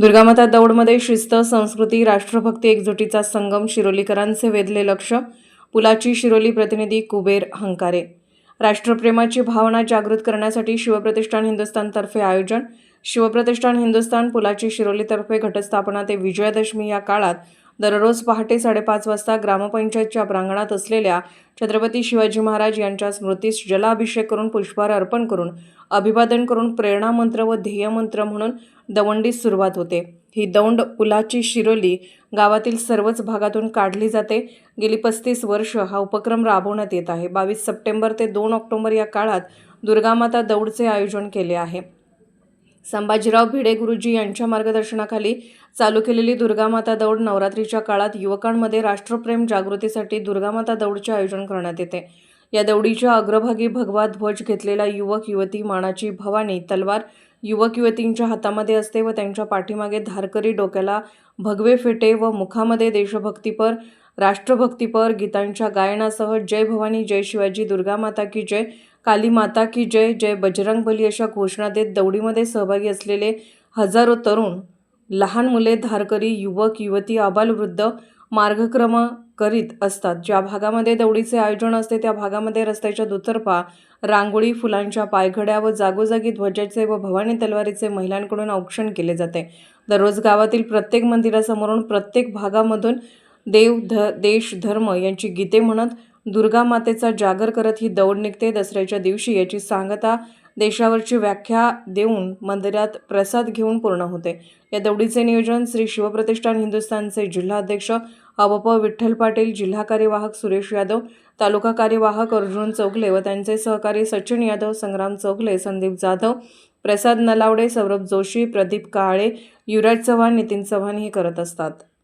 दुर्गामाता दौडमध्ये शिस्त संस्कृती राष्ट्रभक्ती एकजुटीचा संगम शिरोलीकरांचे वेधले लक्ष पुलाची शिरोली प्रतिनिधी कुबेर हंकारे. राष्ट्रप्रेमाची भावना जागृत करण्यासाठी शिवप्रतिष्ठान हिंदुस्थानतर्फे आयोजन. शिवप्रतिष्ठान हिंदुस्थान पुलाची शिरोलीतर्फे घटस्थापना ते विजयादशमी या काळात दररोज पहाटे साडेपाच वाजता ग्रामपंचायतच्या प्रांगणात असलेल्या छत्रपती शिवाजी महाराज यांच्या स्मृतीस जलाभिषेक करून पुष्पहार अर्पण करून अभिवादन करून प्रेरणामंत्र व ध्येयमंत्र म्हणून दवंडीस सुरुवात होते. ही दौंड पुलाची शिरोली गावातील सर्वच भागातून काढली जाते. गेली पस्तीस वर्ष हा उपक्रम राबवण्यात येत आहे. बावीस सप्टेंबर ते दोन ऑक्टोबर या काळात दुर्गामाता दौडचे आयोजन केले आहे. संभाजीराव भिडे गुरुजी यांच्या मार्गदर्शनाखाली चालू केलेली दुर्गामाता दौड नवरात्रीच्या काळात युवकांमध्ये राष्ट्रप्रेम जागृतीसाठी दुर्गामाता दौडचे आयोजन करण्यात येते. या दौडीच्या अग्रभागी भगवा ध्वज घेतलेला युवक युवती मानाची भवानी तलवार युवक युवतींच्या हातामध्ये असते व त्यांच्या पाठीमागे धारकरी डोक्याला भगवे फेटे व मुखामध्ये देशभक्तीपर राष्ट्रभक्तीपर गीतांच्या गायनासह जय भवानी जय शिवाजी दुर्गामाता की जय काली माता की जय जय बजरंग बली अशा घोषणा देत दौडीमध्ये सहभागी असलेले हजारो तरुण लहान मुले धारकरी युवक युवती आबालवृद्ध मार्गक्रम करीत असतात. ज्या भागामध्ये दौडीचे आयोजन असते त्या भागामध्ये रस्त्याच्या दुतर्फा रांगोळी फुलांच्या पायघड्या व जागोजागी ध्वजाचे व भवानी तलवारीचे महिलांकडून औक्षण केले जाते. दररोज गावातील प्रत्येक मंदिरासमोरून प्रत्येक भागामधून देव ध देश धर्म यांची गीते म्हणत दुर्गा मातेचा जागर करत ही दौड निघते. दसऱ्याच्या दिवशी याची सांगता देशावरची व्याख्या देऊन मंदिरात प्रसाद घेऊन पूर्ण होते. या दौडीचे नियोजन श्री शिवप्रतिष्ठान हिंदुस्थानचे जिल्हाध्यक्ष अबप विठ्ठल पाटील जिल्हा कार्यवाहक सुरेश यादव तालुका कार्यवाहक अर्जुन चौगले व त्यांचे सहकारी सचिन यादव संग्राम चौगले संदीप जाधव प्रसाद नलावडे सौरभ जोशी प्रदीप काळे युवराज चव्हाण नितीन चव्हाण हे करत असतात.